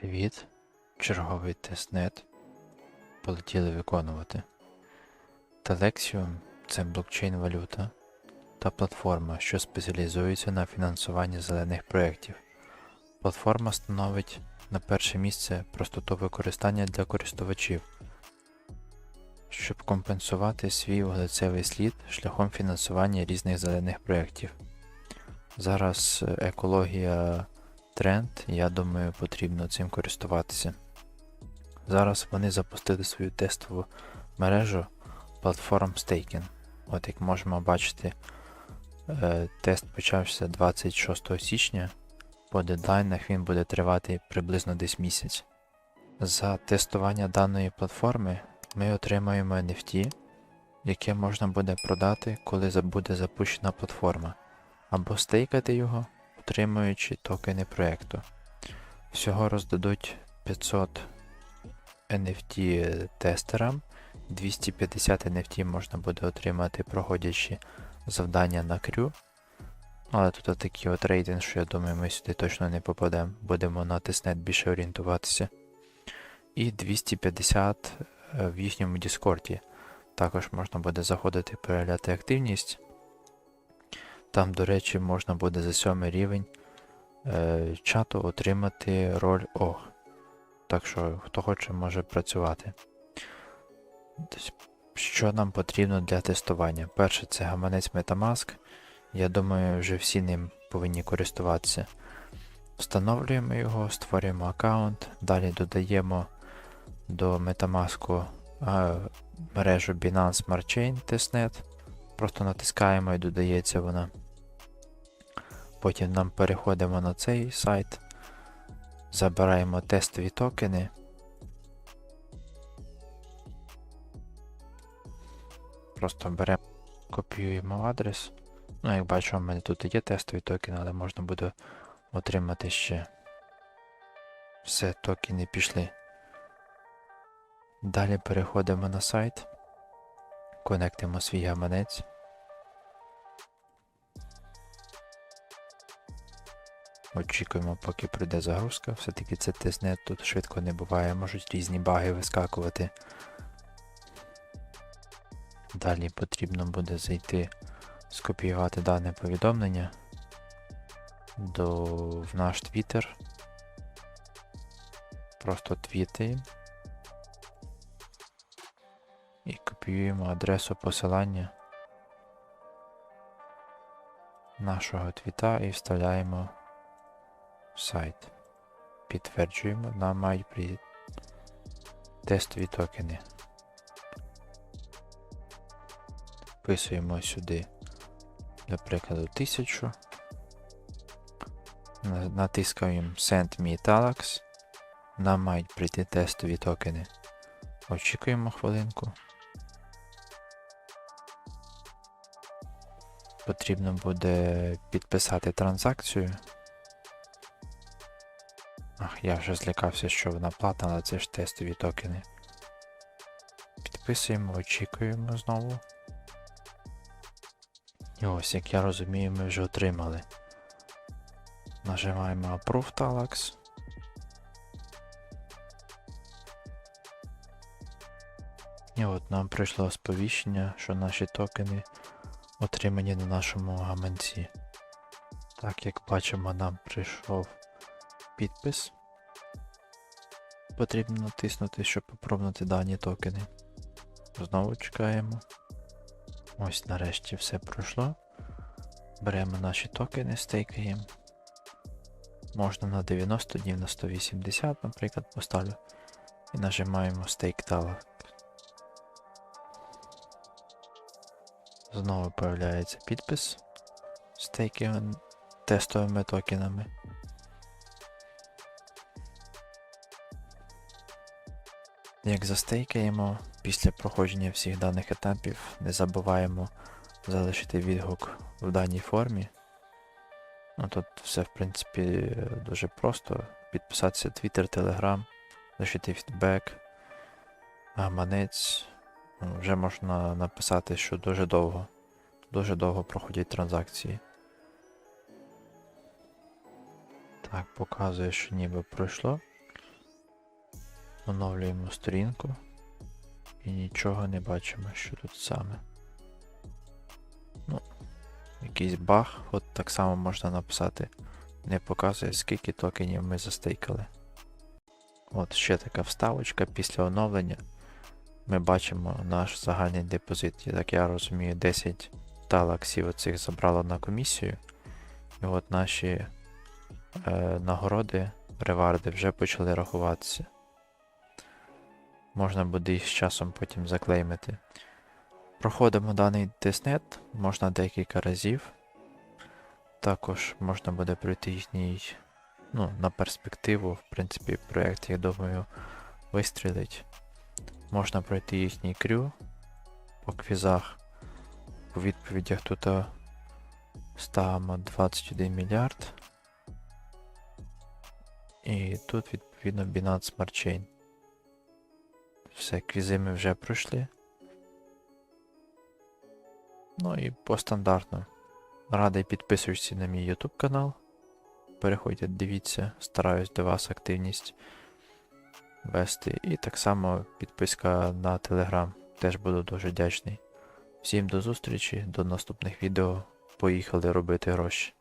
Привіт. Черговий тестнет. Полетіли виконувати. Telexium – це блокчейн-валюта та платформа, що спеціалізується на фінансуванні зелених проєктів. Платформа становить на перше місце простоту використання для користувачів, щоб компенсувати свій вуглецевий слід шляхом фінансування різних зелених проєктів. Зараз е, екологія тренд, я думаю, потрібно цим користуватися. Зараз вони запустили свою тестову мережу платформ Staking. От як можемо бачити, е, тест почався 26 січня. По дедлайнах він буде тривати приблизно десь місяць. За тестування даної платформи ми отримаємо NFT, яке можна буде продати, коли буде запущена платформа, або стейкати його, отримуючи токени проекту. Всього роздадуть 500 NFT тестерам, 250 NFT можна буде отримати, проходячи завдання на крю. Але тут такий от рейтинг, що я думаю, ми сюди точно не попадемо. Будемо на тестнет більше орієнтуватися. І 250 е, в їхньому Діскорді. Також можна буде заходити перегляти активність. Там, до речі, можна буде за сьомий рівень е, чату отримати роль ОГ. Так що, хто хоче, може працювати. Що нам потрібно для тестування? Перше, це гаманець Metamask. Я думаю, вже всі ним повинні користуватися. Встановлюємо його, створюємо аккаунт, далі додаємо до Metamask е, мережу Binance Smart Chain Testnet. Просто натискаємо і додається вона. Потім нам переходимо на цей сайт, забираємо тестові токени. Просто беремо, копіюємо адрес. Ну, як бачимо, в мене тут є тестові токени, але можна буде отримати ще. Все, токени пішли. Далі переходимо на сайт, конектимо свій гаманець. Очікуємо, поки прийде загрузка. Все-таки це тестнет, тут швидко не буває, можуть різні баги вискакувати. Далі потрібно буде зайти, скопіювати дане повідомлення до, в наш Twitter. Просто твітаємо. І копіюємо адресу посилання нашого твіта і вставляємо сайт. Підтверджуємо, нам мають прийти тестові токени. Вписуємо сюди, для прикладу, 1000. Натискаємо Send Me Talax. Нам мають прийти тестові токени. Очікуємо хвилинку. Потрібно буде підписати транзакцію. Ах, я вже злякався, що вона платна, але це ж тестові токени. Підписуємо, очікуємо знову. І ось, як я розумію, ми вже отримали. Нажимаємо Approve Talax. І от нам прийшло сповіщення, що наші токени отримані на нашому гаманці. Так, як бачимо, нам прийшов підпис. Потрібно натиснути, щоб попробувати дані токени. Знову чекаємо. Ось нарешті все пройшло. Беремо наші токени, стейкаємо. Можна на 90 днів на 180, наприклад, поставлю. І нажимаємо Stake Talk. Знову появляється підпис з тестовими токенами. Як застейкаємо, після проходження всіх даних етапів не забуваємо залишити відгук в даній формі. Ну, тут все, в принципі, дуже просто. Підписатися Twitter, Telegram, лишити фідбек, гаманець. Ну, Вже можна написати, що дуже довго. Дуже довго проходять транзакції. Так, показує, що ніби пройшло. Оновлюємо сторінку. І нічого не бачимо, що тут саме. Ну, якийсь баг, от так само можна написати. Не показує, скільки токенів ми застейкали. От ще така вставочка після оновлення. Ми бачимо наш загальний депозит. Як я розумію, 10 талаксів оцих забрало на комісію. І от наші е, нагороди, реварди вже почали рахуватися. Можна буде їх з часом потім заклеймити. Проходимо даний тестнет, можна декілька разів. Також можна буде пройти їхній, ну, на перспективу, в принципі, проєкт, я думаю, вистрілить. Можна пройти їхній крю по квізах. У відповідях тут ставимо 21 мільярд. І тут відповідно Binance Smart Chain. Все, квізи ми вже пройшли. Ну і по стандартну. Радий підписуйтесь на мій YouTube канал. Переходьте, дивіться, стараюсь до вас активність вести. І так само підписка на Telegram. Теж буду дуже вдячний. Всім до зустрічі, до наступних відео. Поїхали робити гроші.